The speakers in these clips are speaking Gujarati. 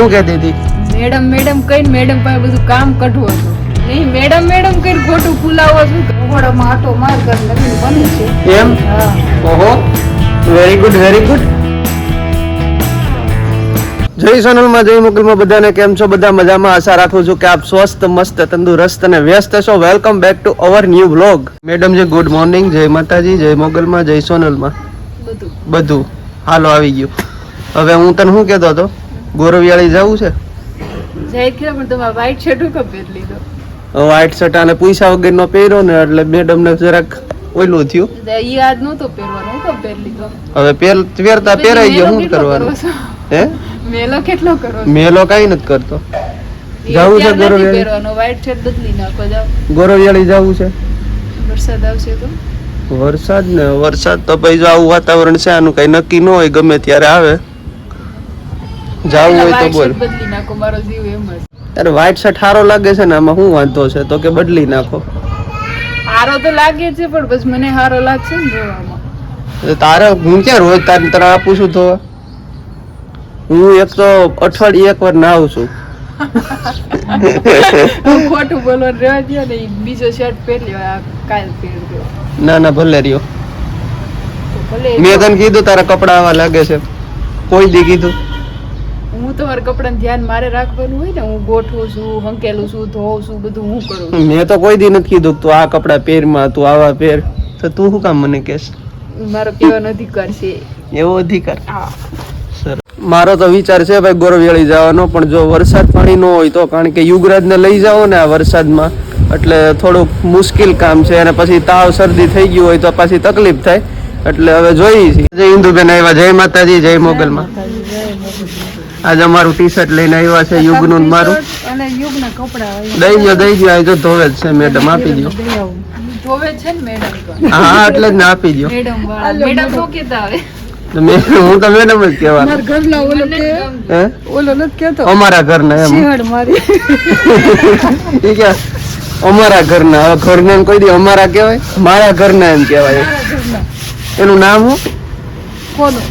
હું કહેતી હતી મેડમ મેડમ કઈ મેડમ પાસે બધું કામ કઢવું હતું નહીં મેડમ મેડમ કઈ ખોટું ફૂલાવો છું. ઘોડામાં આટો માર કર લગીન બની છે. એમ? ઓહો વેરી ગુડ વેરી ગુડ જય સોનલમાં જય મુકલમાં બધાને કેમ છો? બધા મજામાં? આશા રાખું છું કે આપ સ્વસ્થ મસ્ત તંદુરસ્ત અને વ્યસ્ત છો. Welcome back to our new vlog madam જે ગુડ મોર્નિંગ જય માતાજી જય મોગલમાં જય સોનલમાં. બધું. બધું. હાલો આવી ગયું. હવે હું તને શું કહેતો હતો? ગોરવિયાળી જવું છે? વાઈટ ખીરા પણ તમારે વ્હાઈટ શર્ટ કપેર લીધો. વ્હાઈટ શર્ટ અને પૈસા વગરનો પહેર્યો ને એટલે મેડમને જરાક ઓયલું થયું. યાદ નહોતો પહેરવાનો કપેર લીધો. હવે પહેર પહેરતા પહેરાઈ ગયો શું કરવાનું? કરો હે? મેલો કેટલો કરો મેલો કઈ નથી કરતો. જવું છે ગોરવિયાળી? પહેરવાનો વ્હાઈટ શર્ટ બદલી નાખો જાઓ. ગોરવિયાળી જવું છે? વરસાદ આવશે તો? વરસાદ ને વરસાદ તો ભાઈ જો આવું વાતાવરણ છે આનું કઈ નક્કી ન હોય ગમે ત્યારે આવે. જાવું હોય તો બોલ. shirt બદલી નાખો મારો જીવ એમ જ. અરે વ્હાઈટ શર્ટ સારો લાગે છે ને આમાં શું વાંધો છે? તો કે બદલી નાખો. સારો તો લાગે છે પણ બસ મને સારો લાગશે ને જોવામાં. તારે હું ક્યાં રોજ તારે તારે આપું છું તો? હું એક તો અઠવાડિયે એક વાર નાહું છું. હું ખોટું બોલવાનું રહેવા દો ને બીજો શર્ટ પહેરી કાલ પહેરજો. ના ના ભલે રહ્યો. મેં તને કીધું તારા કપડા આવા લાગે છે. કોઈ દી કીધું. હું તમારા કપડાનું ધ્યાન મારે રાખવાનું હોય ને હું ગોઠવું છું હંકેલું છું ધોઉં છું બધું હું કરું છું. મેં તો કોઈ દી નથી કીધું કે તું આ કપડાં પહેરમાં તું આવા પહેર. તો તું શું કામ મને કહેશ? મારો કહેવાનો અધિકાર છે. એવો અધિકાર? હા. મારો તો વિચાર છે ભાઈ ગોરવેળી જવાનો પણ જો વરસાદ પાણી ન હોય તો કારણ કે યુગરાજને લઈ જાઓ ને આ વરસાદમાં. એટલે થોડુંક મુશ્કેલ કામ છે અને પછી તાવ શરદી થઈ ગયું હોય તો પાછી તકલીફ થાય. એટલે હવે જોઈએ છીએ. જય ઇન્દુબેન આવ્યા. જય માતાજી જય મોગલમાં. આજે અમારું ટી શર્ટ લઈને આવ્યા છે યુગનું ને મારું. અને યુગના કપડા દઈ ગયો દઈ ગયો આજે જો ધોવે જ છે મેડમ આપી દો ધોવે છે ને મેડમ હા એટલે જ ને આપી દો મેડમ મેડમ શું કેતા આવે મેં હું તો મેડમ જ કહેવાનું. ઘરના ઓલો કે ઓલો નથી કહેતો? અમારા ઘરના એમ. સિંહણ મારી. ઈ કે અમારા ઘરના એમ કોઈ દી અમારા કહેવાય મારા ઘરના એમ કહેવાય. એનું નામ હું કોનું?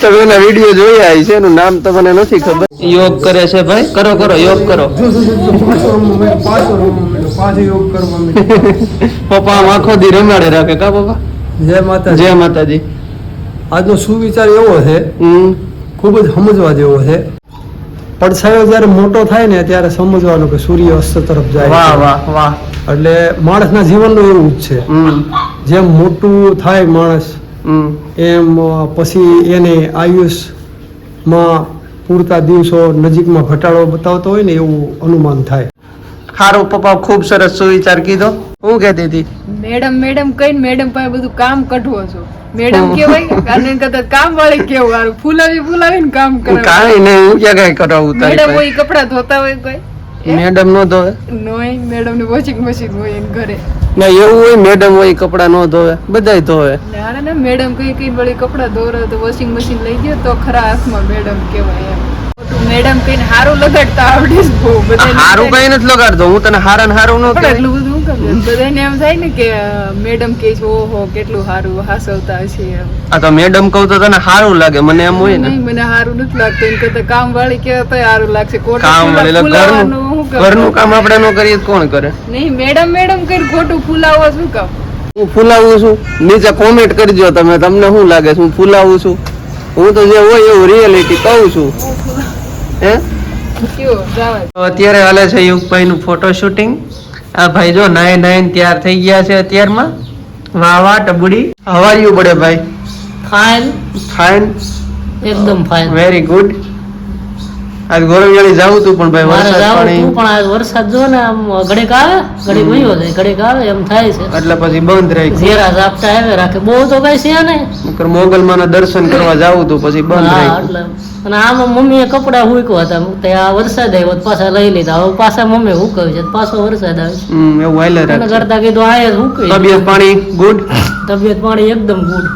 તમે એના વીડિયો જોયા છે એનું નામ તમને નથી ખબર. યોગ કરે છે ભાઈ? કરો કરો યોગ કરો. પાછો યોગ કરવા પપ્પા આમ આખો દી રમાડે રાખે કા પપ્પા? જય માતા જય માતાજી. આજનો સુવિચાર એવો છે ખૂબ જ સમજવા જેવો છે. પડછાયો જ્યારે મોટો થાય ને ત્યારે સમજવાનું કે સૂર્ય અસ્ત તરફ જાય વાહ વાહ વાહ. એટલે માણસના જીવનનું એવું જ છે. જેમ મોટું થાય માણસ એમ પછી એને આયુષમાં પૂરતા દિવસો નજીકમાં ઘટાડો બતાવતો હોય ને એવું અનુમાન થાય. સારું પપ્પા ખૂબ સરસ સુવિચાર કીધો. હું કહેતી હતી? મેડમ મેડમ કઈ મેડમ પાસે બધું કામ કઢવો છો. મેડમ કેવાય અને કામ વાળી કેવું હારું ફૂલાવી ફૂલાવીને કામ કરે કાંઈ નહીં હું ક્યાં કઈ કરાવું તારી મેડમ. હોય કપડા ધોતા હોય કોઈ? મેડમ નો ધોવે? નોય મેડમ ને વોશિંગ મશીન હોય એને ઘરે. ના એવું હોય મેડમ હોય કપડા નો ધોવે બધાય ધોવે. ના ના મેડમ કઈ કઈ વળી કપડા ધોરે તો વોશિંગ મશીન લઈ ગયો તો ખરા હાથમાં મેડમ કેવાય એમ. મેડમ કઈ હારું લગાડતા આવડે જ બહુ. બધા હારું કઈ નથી લગાડતો. હું તને હારા હારું નો એટલું બધું હું બધાને એમ થાય ને કે મેડમ કે છે ઓહો કેટલું હારું હાસવતા છે એમ. આ તો મેડમ કહું તો તને હારું લાગે. મને એમ હોય ને. મને હારું નથી લાગતું. એમ કરતા કામ વાળી કે તો હારું લાગશે. કોટ કામ વાળી એટલે ઘરનું કામ? ઘરનું કામ આપણે નો કરીએ કોણ કરે? નહીં મેડમ મેડમ કઈ ખોટું ફૂલાવો શું કામ? હું ફૂલાવું છું. નીચે કોમેન્ટ કરજો તમે. તમને શું લાગે છે? હું ફૂલાવું છું? હું તો જે હોય એવું રિયાલિટી કહું છું. હે? અત્યારે હાલે છે યુગભાઈ નું ફોટો શૂટિંગ આ ભાઈ જો નાય નાય તૈયાર થઈ ગયા છે અત્યારમાં. વાહ વાહ ટબુડી હવાયું પડે ભાઈ? ફાઇન ફાઇન એકદમ ફાઇન વેરી ગુડ આજ ગોરવિયાળી જાવું તું પણ ભાઈ વરસાદ પાણી પણ આજ વરસાદ જો ને આમ ઘડેક આવે ઘડેક વયો જાય ઘડેક આવે એમ થાય છે. એટલે પછી બંધ રહી ઘેરા ઝાપટા આવે રાખે. બહુ તો કઈ છે ને નકર મોગલમાં દર્શન કરવા જાવું તું પછી બંધ હા રાખ્યું. એટલે. અને આમ મમ્મીએ કપડા હુકવા હતા. તે આ વરસાદ આવ્યો પાછા લઈ લીધા. હવે પાછા મમ્મી હુકવ્યું છે પાછો વરસાદ આવે હમ એવું હાલે એના રાખ કરતા કીધું આ જ હુકવી. તબિયત પાણી ગુડ તબિયત પાણી એકદમ ગુડ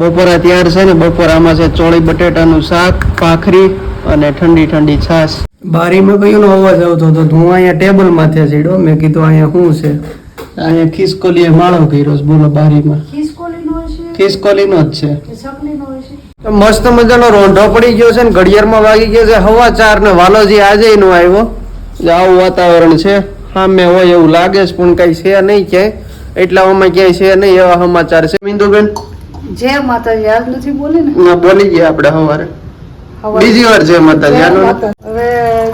બપોરા તૈયાર છે ને બપોરામાં છે ચોળી બટેટાનું શાક ભાખરી અને ઠંડી ઠંડી છાશ. બારીમાં કયોનો અવાજ આવતો હતો? તો હું અહીંયા ટેબલ માથે સીડો. મેં કીધું અહીંયા શું છે? અહીંયા ખિસકોલીએ માળો કર્યો છે. બોલો બારીમાં. ખિસકોલીનો જ છે. મસ્ત મજાનો રોંઢો પડી ગયો છે ને ઘડિયાળમાં વાગી ગયો છે. હવા ચાર ને વાલોજી આજે નો આવ્યો. આવું વાતાવરણ છે. સામે હોય એવું લાગે છે પણ કઈ છે નહીં ક્યાંય. એટલામાં ક્યાંય છે નહીં એવા સમાચાર છે. બિંદુબેન જય માતાજી આજ નથી બોલે ને બોલી ગયા આપણે સવારે. બીજી વાર છે માતાજી હાલો ને. હવે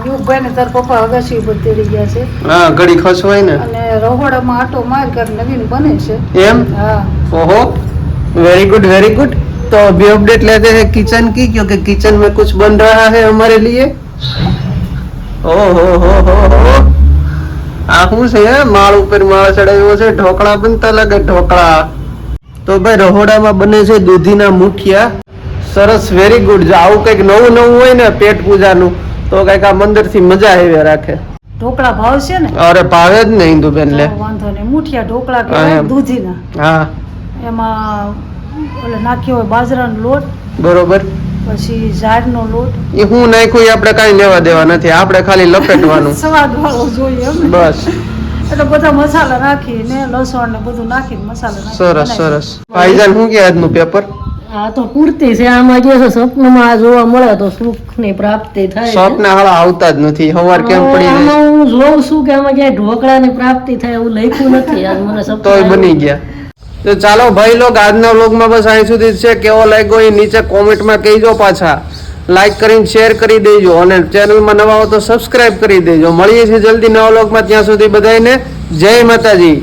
યુગભાઈ ને તાર પપ્પા અગાસી ઉપર તેડી ગયા છે હા ઘડી ખસવાય ને અને રહોડામાં આટો માર કર નવીન બને છે એમ હા ओहो वेरी गुड वेरी गुड तो अभी अपडेट लेते हैं किचन की क्योंकि किचन में कुछ बन रहा है हमारे लिए ओहो हो हो हो આ શું છે માળ ઉપર માળ ચડાવ્યો છે ઢોકળા બનતા લાગે ઢોકળા તો ભાઈ રહોડામાં બને છે દૂધીના મુઠિયા સરસ વેરી ગુડ જો આવું કંઈક નવું નવું હોય ને પેટ પૂજાનું તો કંઈક આ મંદિરથી મજા આવી રાખે. ઢોકળા ભાવ છે ને? અરે ભાવે જ ને ઇન્દુબેન લે. વાંધો નહીં. મુઠિયા ઢોકળા હા, દૂધીના. હા. એમાં ઓલે નાખ્યો હોય બાજરાનો લોટ બરોબર. પછી ઝાડનો લોટ. એ હું નાખ્યું એ આપણે કાંઈ લેવા દેવા નથી. આપણે ખાલી લપેટવાનું. સ્વાદ વાળો જોઈએ બસ. એટલે બધા મસાલા નાખીને લસણ ને બધું નાખીને મસાલા સરસ સરસ. ભાઈજાન શું કે આજનું પેપર? આ તો પૂર્તિ છે આમાં જે છે સપનામાં જોવા મળે તો સુખની પ્રાપ્તિ થાય. છે. હાળા આવતા જ નથી હવાર કેમ પડી આમાં હું જોઉં છું કે આમાં ક્યાંય ઢોકળાની પ્રાપ્તિ થાય એવું લખ્યું નથી આજ મને સપના તોય બની ગયા. તો ચાલો ભાઈ લોક આજના વ્લોગમાં બસ અહીં સુધી છે. કેવો લાગ્યો એ નીચે કોમેન્ટમાં કહીજો પાછા. લાઈક કરીને શેર કરી દેજો અને ચેનલમાં નવા હો તો સબસ્ક્રાઇબ કરી દેજો. મળીએ છીએ જલ્દી નવા વ્લોગમાં ત્યાં સુધી બધાને જય માતાજી.